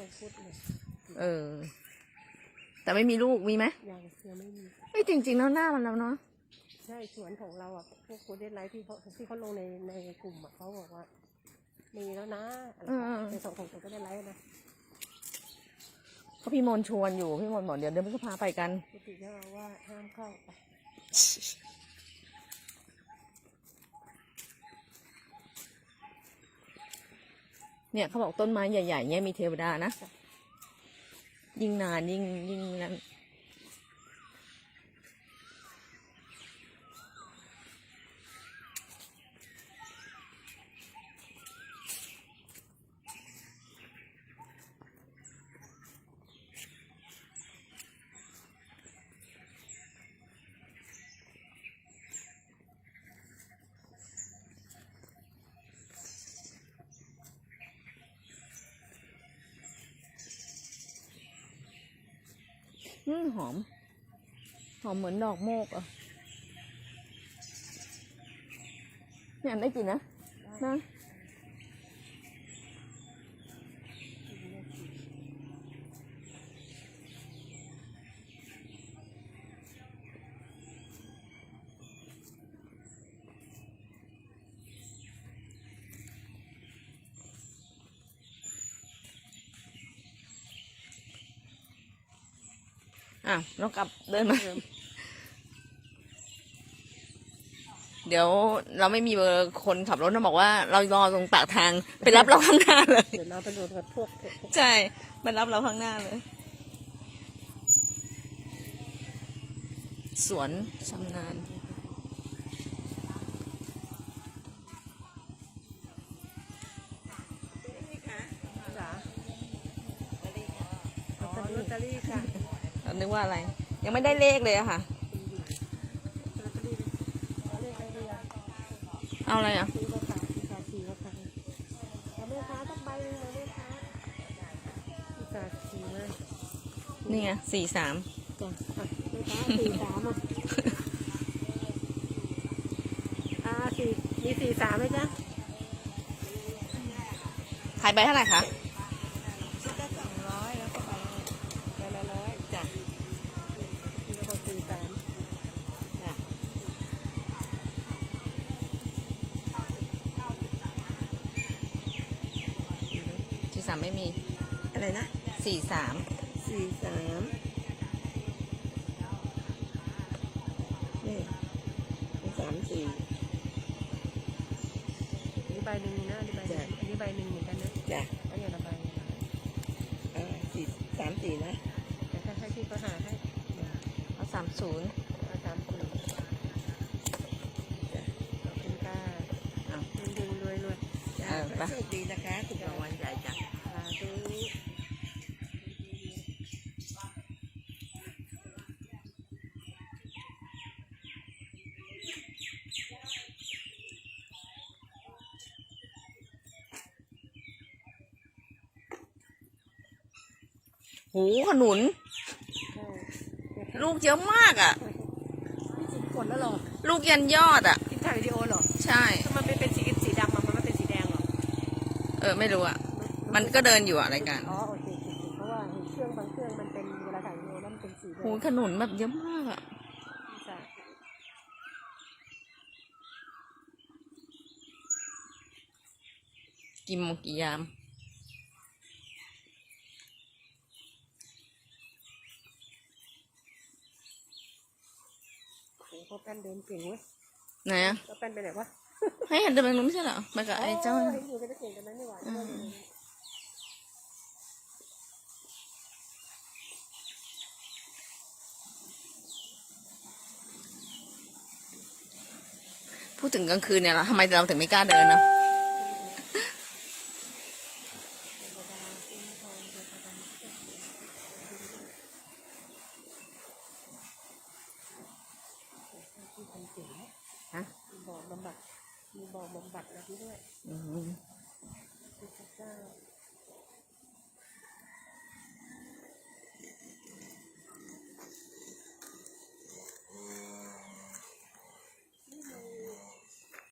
ลงพุทธเลยเออ แต่ไม่มีลูกมีไหมยังยังไม่มีไม่จริงๆแล้วหน้ามันแล้วเนาะใช่สวนของเราอะพวกโคเดนไลท์ที่เขาที่เขาลงในในกลุ่มอะเขาบอกว่า มีแล้วนะอะไรในสองของโคเดนไลท์นะเขาพี่มนต์ชวนอยู่พี่มนต์บอกเดี๋ยวเดือนพฤษภาไปกันปกติก็เราว่าห้ามเข้าไป เนี่ยเขาบอกต้นไม้ใหญ่ๆเนี่ยมีเทวดานะ ยิ่งนานยิ่งยิ่งนั้น อืมหอม หอมเหมือนดอกโมกอะเนี่ยได้กินนะนะ อะน้องกลับเดินมาเดี๋ยวเราไม่มีเบอร์คนขับรถนะบอกว่า เรารอตรงปากทางไปรับเราข้างหน้าเลยเดี๋ยวเราไปโดนกับพวกพวกพวกใช่มารับเราข้างหน้าเลย สวนชำนาญจ๋าลอตเตอรี่ค่ะเรา นึกว่าอะไร ยังไม่ได้เลขเลยอะค่ะลอตเตอรี่เลขอะไรดีอะเอาอะไรอะซื้อราคาซื้อราคาสี่ราคาแล้วแม่ค้าต้องใบหนึงเลยแม่ค้าอุตส่าห์สี่เลยนี่ไงสี่สามจ้ะอะแม่ค้าสี่สามอะอ่าสี่มีสี่สามไหมจ๊ะขายใบเท่าไหร่คะามไม่มีอะไรนะสี่สามสี่สามนี่สามสี่อันนี้ใบหนึ่งนะอันนี้ใบหนึ่งอันนี้ใบหนึ่งเหมือนกันนะจ้ะอันนี้ละใบเออสี่สามสี่นะแต่ถ้าให้พี่ก็หาให้เอาสามศูนย์เอาสามสี่ขอบคุณค่ะอ้าวดึงๆรวยรวยจ้ะเออไปโชคดีนะคะถูกรางวัลใหญ่จ้ะ ๆสาธุ หูขนุนใช่ลูกเยอะมากอะนี่สิบขวดแล้วเหรอลูกยันยอดอะ กินถ่ายวิดีโอเหรอใช่ ทำไมมันเป็นสีสีดำอะมันไม่เป็นสีแดงเหรอเออไม่รู้อะ มันก็เดินอยู่อะรายการอ๋อโอเคโอเคโอเคเพราะว่าเห็นเครื่องบางเครื่องมันเป็นเวลาถ่ายวิดีโอแล้วมันเป็นสีแดงหูขนุนแบบเยอะมากอะใช่กี่โมงกี่ยาม โอ้โห พ่อแป้นเดินเก่งเว้ยไหนอะพ่อแป้นไปไหนวะให้เห็นเดินไปนู้นไม่ใช่เหรอไปกับไอ้เจ้าเห็นอยู่กันได้เก่งกันนั้นนี่หว่าอืม พูดถึงกลางคืนเนี่ยเราทำไมเราถึงไม่กล้าเดินเนอะ ที่ทำเก่งนะ ฮะมีบ่อบำบัด มีบ่อบำบัดอะไรด้วยอืมพระเจ้า